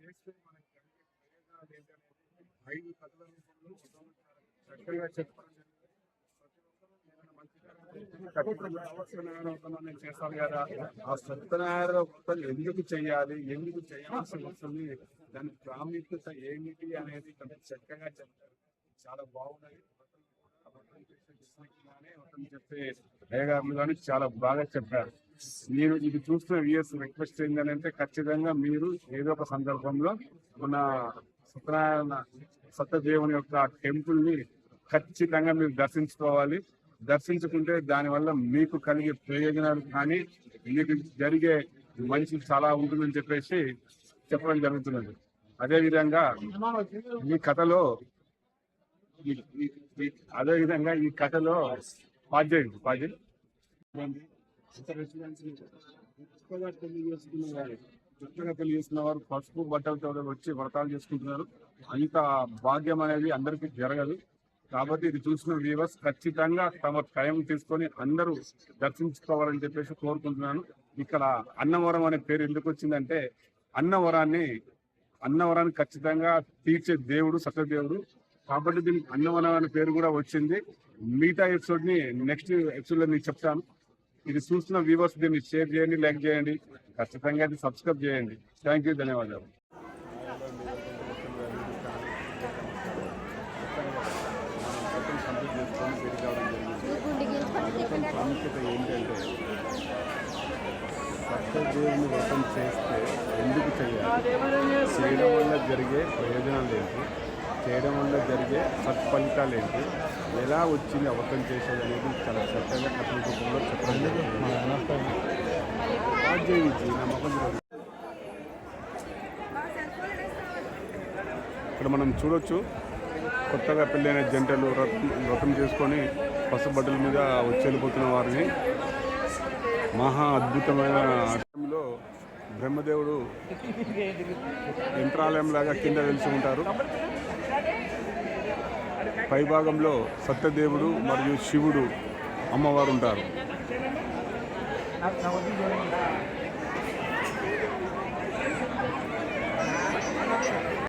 చేస్తే మనకి కలిగే ప్రయోజనాలు ఏంటనేది ఐదు కథల రూపంలో చక్కగా చెప్పడం జరిగింది. సత్యనారాయణ కదా ఆ సత్యనారాయణ వ్రతం ఎందుకు చేయాలి? ఎందుకు చేయాల్సి వస్తుంది? దాని ప్రాముఖ్యత ఏమిటి అనేది చక్కగా చెప్తారు చాలా బాగున్నది ఆ వ్రతం చేసే వ్రతం చెప్పే అయ్యగారులు కానీ చాలా బాగా చెప్పారు. మీరు ఇది చూస్తున్న వ్యూయర్స్ రిక్వెస్ట్ ఏంటంటే ఖచ్చితంగా మీరు ఏదో ఒక సందర్భంలో మన సత్యనారాయణ సత్యదేవుని యొక్క టెంపుల్ని ఖచ్చితంగా మీరు దర్శించుకోవాలి. దర్శించుకుంటే దానివల్ల మీకు కలిగే ప్రయోజనాలు కానీ మీకు జరిగే మంచి చాలా ఉంటుందని చెప్పేసి చెప్పడం జరుగుతున్నది. అదేవిధంగా ఈ కథలో అదేవిధంగా ఈ- కథలో అదే విధంగా ఈ కొత్తగా పెళ్ళి చేసుకున్న వారు కొత్తగా పెళ్ళి చేసుకున్న వారు పసుపు బట్టలతో వచ్చి వ్రతాలు చేసుకుంటున్నారు. అంత భాగ్యం అనేది అందరికీ జరగదు. కాబట్టి ఇది చూసిన వ్యూవర్స్ ఖచ్చితంగా తమ టైం తీసుకొని అందరూ దర్శించుకోవాలని చెప్పేసి కోరుకుంటున్నాను. ఇక్కడ అన్నవరం అనే పేరు ఎందుకు వచ్చిందంటే అన్నవరాన్ని అన్నవరాన్ని ఖచ్చితంగా తీర్చే దేవుడు సత్యదేవుడు. కాబట్టి దీనికి అన్నవరం అనే పేరు కూడా వచ్చింది. మిగతా ఎపిసోడ్ని నెక్స్ట్ ఎపిసోడ్లో మీకు చెప్తాను. ఇది చూస్తున్న వ్యూవర్స్ దీన్ని షేర్ చేయండి లైక్ చేయండి. ఖచ్చితంగా ఇది సబ్స్క్రైబ్ చేయండి. థ్యాంక్ యూ ధన్యవాదాలు. ప్రాముఖ్యత ఏంటంటే సత్యదేవుని వ్రతం చేస్తే ఎందుకు చేయాలి చేయడం వల్ల జరిగే ప్రయోజనాలు ఏంటి? చేయడం వల్ల జరిగే సత్ఫలితాలు ఏంటి? ఎలా వచ్చింది వ్రతం చేసేది అనేది చాలా చక్కగా ఇక్కడ మనం చూడొచ్చు కొత్తగా పెళ్ళైన జంటలు వ్రతం వ్రతం చేసుకొని పసుబట్టల మీద వచ్చి వెళ్ళిపోతున్న వారిని. మహా అద్భుతమైన టైంలో బ్రహ్మదేవుడు యంత్రాలయం లాగా కింద వెలిసి ఉంటారు. పైభాగంలో సత్యదేవుడు మరియు శివుడు అమ్మవారు ఉంటారు. না